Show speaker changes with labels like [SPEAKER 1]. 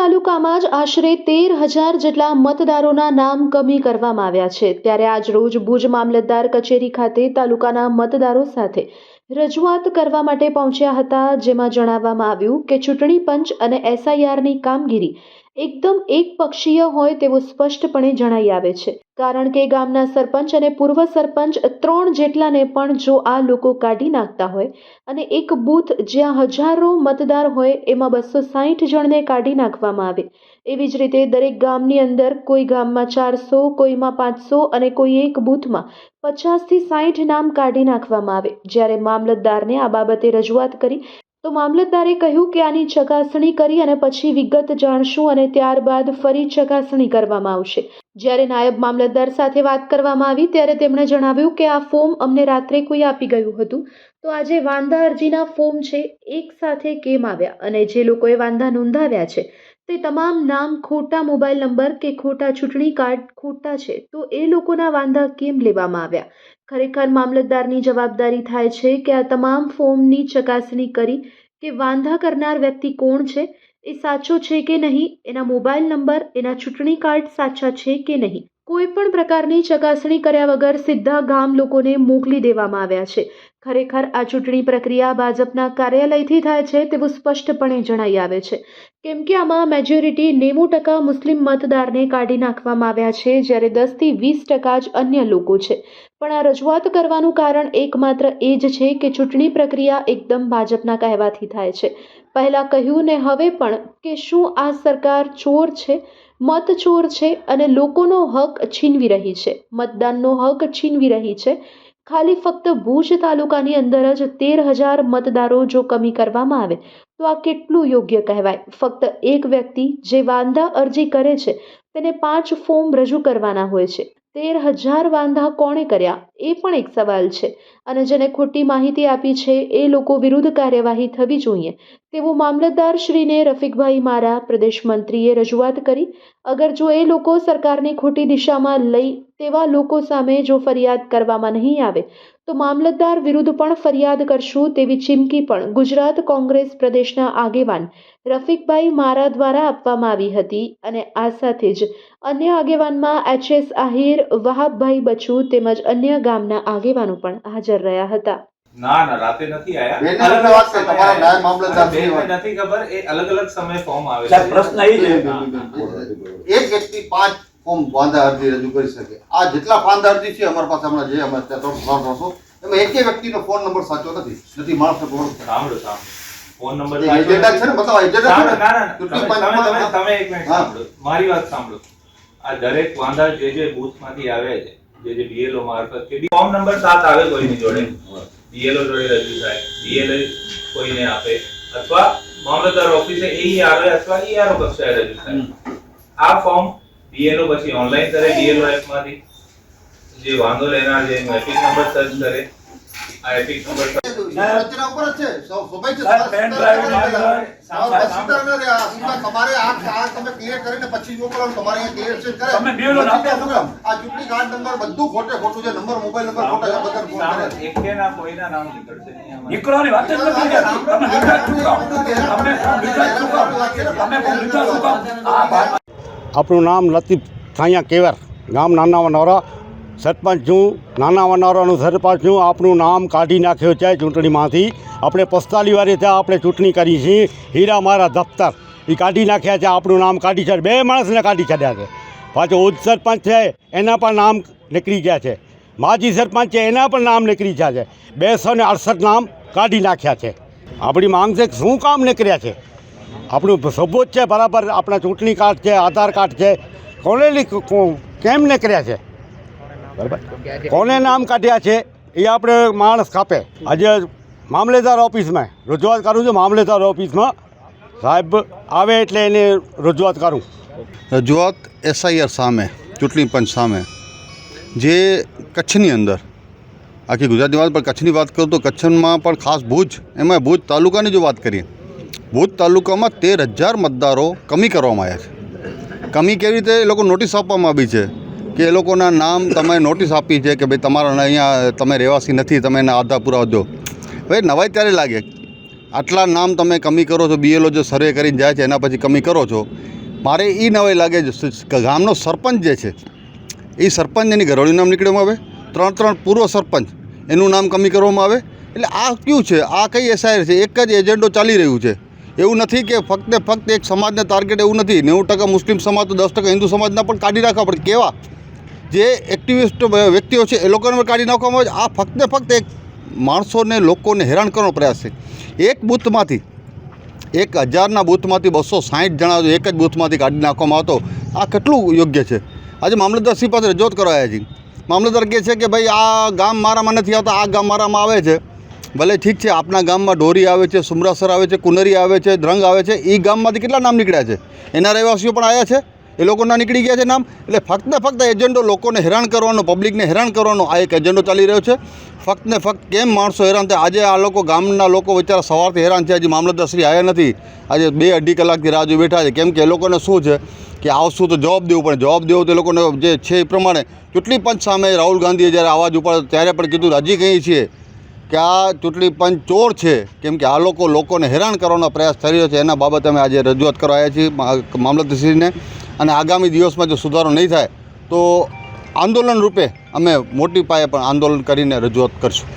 [SPEAKER 1] તાલુકામાં જ આશરે તેર હજાર જેટલા મતદારોના નામ કમી કરવામાં આવ્યા છે. ત્યારે આજ રોજ ભુજ મામલતદાર કચેરી ખાતે તાલુકાના મતદારો સાથે રજૂઆત કરવા માટે પહોંચ્યા હતા, જેમાં જણાવવામાં આવ્યું કે ચૂંટણી પંચ અને એસઆઈઆરની કામગીરી એકદમ એકપક્ષીય હોય તેવું સ્પષ્ટપણે જણાઈ આવે છે. કારણ કે ગામના સરપંચ અને પૂર્વ સરપંચ ત્રણ જેટલાને પણ જો આ લોકો કાઢી નાખતા હોય અને એક બૂથ જ્યાં હજારો મતદાર હોય એમાં બસો સાહીઠ જણને કાઢી નાખવામાં આવે. એવી જ રીતે દરેક ગામની અંદર કોઈ ગામમાં ચારસો, કોઈમાં પાંચસો અને કોઈ એક બૂથમાં પચાસથી સાહીઠ નામ કાઢી નાખવામાં આવે. જ્યારે મામલતદારને આ બાબતે રજૂઆત કરી તો મામલતદારે કહ્યું કે આની ચકાસણી કરી અને પછી વિગત જાણશું અને ત્યારબાદ ફરી ચકાસણી કરવામાં આવશે. જ્યારે નાયબ મામલતદાર સાથે વાત કરવામાં આવી, ત્યારે તેમણે જણાવ્યું કે આ ફોર્મ અમને રાત્રે કોઈ આપી ગયું હતું. તો આજે વાંધા અરજીના ફોર્મ છે, એક સાથે કેમ આવ્યા અને જે લોકોએ વાંધા નોંધાવ્યા છે તે તમામ નામ ખોટા મોબાઈલ નંબર કે ખોટા ચૂંટણી કાર્ડ ખોટા છે. તો એ લોકોના વાંધા કેમ લેવામાં આવ્યા? ખરેખર મામલતદારની જવાબદારી થાય છે કે આ તમામ ફોર્મની ચકાસણી કરી કે વાંધા કરનાર વ્યક્તિ કોણ છે? એ સાચો છે કે નહીં? એના મોબાઈલ નંબર, એના ચૂંટણી કાર્ડ સાચા છે કે નહીં? કોઈ પણ પ્રકારની ચકાસણી કર્યા વગર સીધા ગામ લોકોને મોકલી દેવામાં આવ્યા છે. ખરેખર આ ચૂંટણી પ્રક્રિયા ભાજપના કાર્યાલયથી થાય છે તેવું સ્પષ્ટપણે જણાઈ આવે છે. કેમ કે આમાં મેજોરિટી નેવું ટકા મુસ્લિમ મતદારને કાઢી નાખવામાં આવ્યા છે, જ્યારે દસથી વીસ ટકા જ અન્ય લોકો છે. પણ આ રજૂઆત કરવાનું કારણ એકમાત્ર એ જ છે કે ચૂંટણી પ્રક્રિયા એકદમ ભાજપના કહેવાથી થાય છે. પહેલાં કહ્યું ને હવે પણ કે શું આ સરકાર ચોર છે? મત ચોર છે અને લોકોનો હક છીનવી રહી છે. મતદાનનો હક છીનવી રહી છે. ખાલી ફક્ત ભુજ તાલુકાની અંદર જ તેર હજાર મતદારો જો કમી કરવામાં આવે, તો આ કેટલું યોગ્ય કહેવાય? ફક્ત એક વ્યક્તિ જે વાંધા અરજી કરે છે, તેને પાંચ ફોર્મ રજૂ કરવાના હોય છે. તેર હજાર વાંધા કોણે કર્યા? એ પણ એક સવાલ છે. અને જેને ખોટી માહિતી આપી છે, એ લોકો વિરુદ્ધ કાર્યવાહી થવી જોઈએ. તેવું મામલતદાર શ્રીને રફીકભાઈ મારા પ્રદેશ મંત્રીએ રજૂઆત કરી. અગર જો એ લોકો સરકારને ખોટી દિશામાં લઈ તેવા લોકો સામે જો ફરિયાદ કરવામાં નહીં આવે તો મામલતદાર વિરુદ્ધ પણ ફરિયાદ કરશું તેવી ચીમકી પણ ગુજરાત કોંગ્રેસ પ્રદેશના આગેવાન રફીકભાઈ મારા દ્વારા આપવામાં આવી હતી અને આ સાથે જ અન્ય આગેવાનમાં એચએસ આહિર વહાબભાઈ બચુ તેમજ અન્ય ગામના આગેવાનો પણ હાજર રહ્યા હતા.
[SPEAKER 2] ના ના રાતે નથી આયા. અલગ અલગ
[SPEAKER 3] વાત કરી,
[SPEAKER 2] સમયે
[SPEAKER 3] તમારા નાયબ મામલતદાર
[SPEAKER 2] બેનને નથી ખબર એ અલગ અલગ સમય ફોર્મ આવે
[SPEAKER 4] પ્રશ્ન એ છે.
[SPEAKER 3] એક વ્યક્તિ પાંચ ફોર્મ વાંધા અરજી રજૂ કરી શકે. આ જેટલા વાંધા અરજી છે અમારી પાસે હમણાં જે અમે ત્યાં ત્રણસો એમાં એકે વ્યક્તિનો ફોન નંબર સાચો નથી. નથી માણસનો ફોન
[SPEAKER 2] સાંભળો સાંભળો. ફોન નંબર
[SPEAKER 3] એજન્ડા છે ને બતાવો એજન્ડા છે ને?
[SPEAKER 2] ના તમે તમે- એક મિનિટ સાંભળો. મારી વાત સાંભળો. આ દરેક વાંધા જે જે બૂથમાંથી આવે છે જે જે બીએલઓ મારફત કે ફોર્મ નંબર સાત આવે કોઈની જોડે. બીએલઓ જોડે રજૂ થાય. બીએલઓ કોઈને આપે. અથવા મામલતદાર ઓફિસે એ આવે અથવા ઈઆરઓ કક્ષાએ રજૂ થાય. આ ફોર્મ બીએલઓ પછી ઓનલાઈન કરે ડીએલઓ એપમાંથી જે વાંધો લેનાર જે એપિક નંબર સર્ચ કરે આ એપિક નંબર
[SPEAKER 3] રચના ઉપર છે. સ્વ- છે.
[SPEAKER 4] સાહેબ, પેન ડ્રાઈવ મારી હોય,
[SPEAKER 3] તમારે આ સીધા તમારે આ આ તમે ક્લિયર કરીને પછી જ મોકલવાનું તમારે ક્લિયર છે. કરે.
[SPEAKER 4] તમે શું કામ?
[SPEAKER 3] આ ચૂંટણી કાર્ડ નંબર બધું ખોટે ખોટું છે. નંબર મોબાઈલ નંબર ખોટા છે બધા ફોન કરે
[SPEAKER 2] એકેના કોઈના નામ નીકળશે નહીં.
[SPEAKER 4] નીકળવાની વાત જ નથી તમે તમે તમે આ
[SPEAKER 5] આપણું નામ લતીફ થાયા કેવર. ગામ નાના વનારા સરપંચ છું નાના વનારાનું સરપંચ છું. આપણું નામ કાઢી નાખ્યો છે ચૂંટણીમાંથી. આપણે પસ્તાલી વારે ત્યાં આપણે ચૂંટણી કરી છે. હીરા મારા દફતર. એ કાઢી નાખ્યા છે, આપણું નામ કાઢી છે. બે માણસને કાઢી છાડ્યા છે. પાછો ઉચ્ચ સરપંચ છે, એના પણ નામ નીકળી ગયા છે. માજી સરપંચ છે, એના પણ નામ નીકળી ગયા છે. બેસો ને અડસઠ નામ કાઢી નાખ્યા છે. આપણી માંગ છે શું કામ નીકળ્યા છે? આપણું સબૂત છે, બરાબર? આપણા ચૂંટણી કાર્ડ છે, આધાર કાર્ડ છે. કોને કેમ કો- કર્યા છે? બરાબર? કોને નામ કાઢ્યા છે? એ આપણે માણસ કાપે. આજે મામલેદાર ઓફિસમાં, રજૂઆત કરું છું, મામલેદાર ઓફિસમાં. સાહેબ આવે એટલે એને રજૂઆત કરું.
[SPEAKER 6] રજૂઆત એસઆઈઆર સામે, ચૂંટણી પંચ સામે. જે કચ્છની અંદર, આખી ગુજરાતની વાત, પણ કચ્છની વાત કરું તો કચ્છમાં પણ ખાસ ભુજ, એમાં ભુજ તાલુકાની જો વાત કરીએ ભુજ તાલુકામાં તેર હજાર મતદારો કમી કરવામાં આવ્યા છે. કમી કેવી રીતે એ લોકો નોટિસ આપવામાં આવી છે કે એ લોકોના નામ તમે નોટિસ આપી છે કે ભાઈ તમારા અહીંયા તમે રહેવાસી નથી, તમે એના આધાર પુરાવા દો. હવે નવાઈ ત્યારે લાગે. આટલા નામ તમે કમી કરો છો, બીએલઓ જે સર્વે કરીને જાય છે, એના પછી કમી કરો છો. મારે એ નવાઈ લાગે ગામનો સરપંચ જે છે એ સરપંચ એની ઘરવાળીનું નામ નીકળવામાં આવે. ત્રણ ત્રણ પૂર્વ સરપંચ એનું નામ કમી કરવામાં આવે. એટલે આ કયું છે? આ કઈ એસઆઈઆર છે? એક જ એજન્ડો ચાલી રહ્યું છે. એવું નથી કે ફક્ત ફક્ત એક સમાજને ટાર્ગેટ એવું નથી. નેવું ટકા મુસ્લિમ સમાજ તો દસ ટકા હિન્દુ સમાજના પણ કાઢી રાખવા પડે. કેવા? જે એક્ટિવિસ્ટ વ્યક્તિઓ છે, એ લોકોને પણ કાઢી નાખવામાં આવે છે. આ ફક્ત ફક્ત એક માણસોને, લોકોને હેરાન કરવાનો પ્રયાસ છે. એક બૂથમાંથી, એક હજારના બૂથમાંથી બસો સાઠ જણા એક જ બૂથમાંથી કાઢી નાખવામાં આવતો, આ કેટલું યોગ્ય છે? આજે મામલતદારશ્રી પાસે રજૂઆત કરવા આવ્યા છીએ. મામલતદાર કહે છે કે ભાઈ, આ ગામ મારામાં નથી આવતા, આ ગામ મારામાં આવે છે. ભલે ઠીક છે આપણા ગામમાં ઢોરી આવે છે, સુમરાસર આવે છે, કુનરી આવે છે ધ્રંગ આવે છે એ ગામમાંથી કેટલા નામ નીકળ્યા છે? એના રહેવાસીઓ પણ આવ્યા છે? એ લોકોના નીકળી ગયા છે નામ? એટલે ફક્ત ને ફક્ત એજન્ડો લોકોને હેરાન કરવાનો, પબ્લિકને હેરાન કરવાનો આ એક એજન્ડો ચાલી રહ્યો છે. ફક્ત ને ફક્ત કેમ માણસો હેરાન થાય? આજે આ લોકો ગામના લોકો બિચારા સવારથી હેરાન છે હજી મામલતદારશ્રી આવ્યા નથી. આજે બે અઢી કલાકથી રાહ જોઈ બેઠા છે. કેમ કે એ લોકોને શું છે કે આવશું તો જવાબ દેવું પડે. જવાબ દેવો તો એ લોકોને જે છે એ પ્રમાણે. ચૂંટણી પંચ સામે રાહુલ ગાંધીએ જ્યારે અવાજ ઉપાડ્યો, ત્યારે પણ કીધું, હજી કહીએ છીએ. કે આ ચૂંટણી પંચ ચોર છે. કેમ કે આ લોકો લોકોને હેરાન કરવાનો પ્રયાસ થઈ રહ્યો છે. એના બાબતે અમે આજે રજૂઆત કરવા આવ્યા છીએ મામલતદારશ્રીને. અને આગામી દિવસમાં જો સુધારો નહીં થાય, તો આંદોલન રૂપે અમે મોટી પાયે પણ આંદોલન કરીને રજૂઆત કરશું.